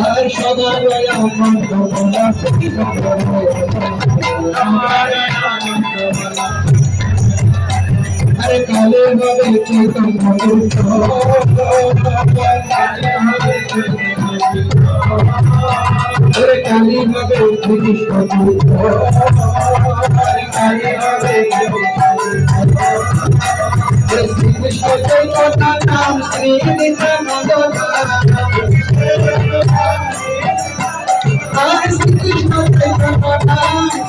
আর সদা দয়া আমার আনন্দ আরে কালে হবে শ্রীকৃষ্ণ চৈতন্য নাম শ্রী নিত্যানন্দ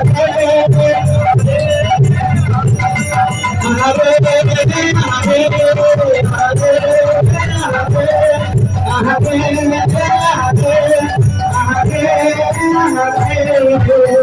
আনন্দ ধরে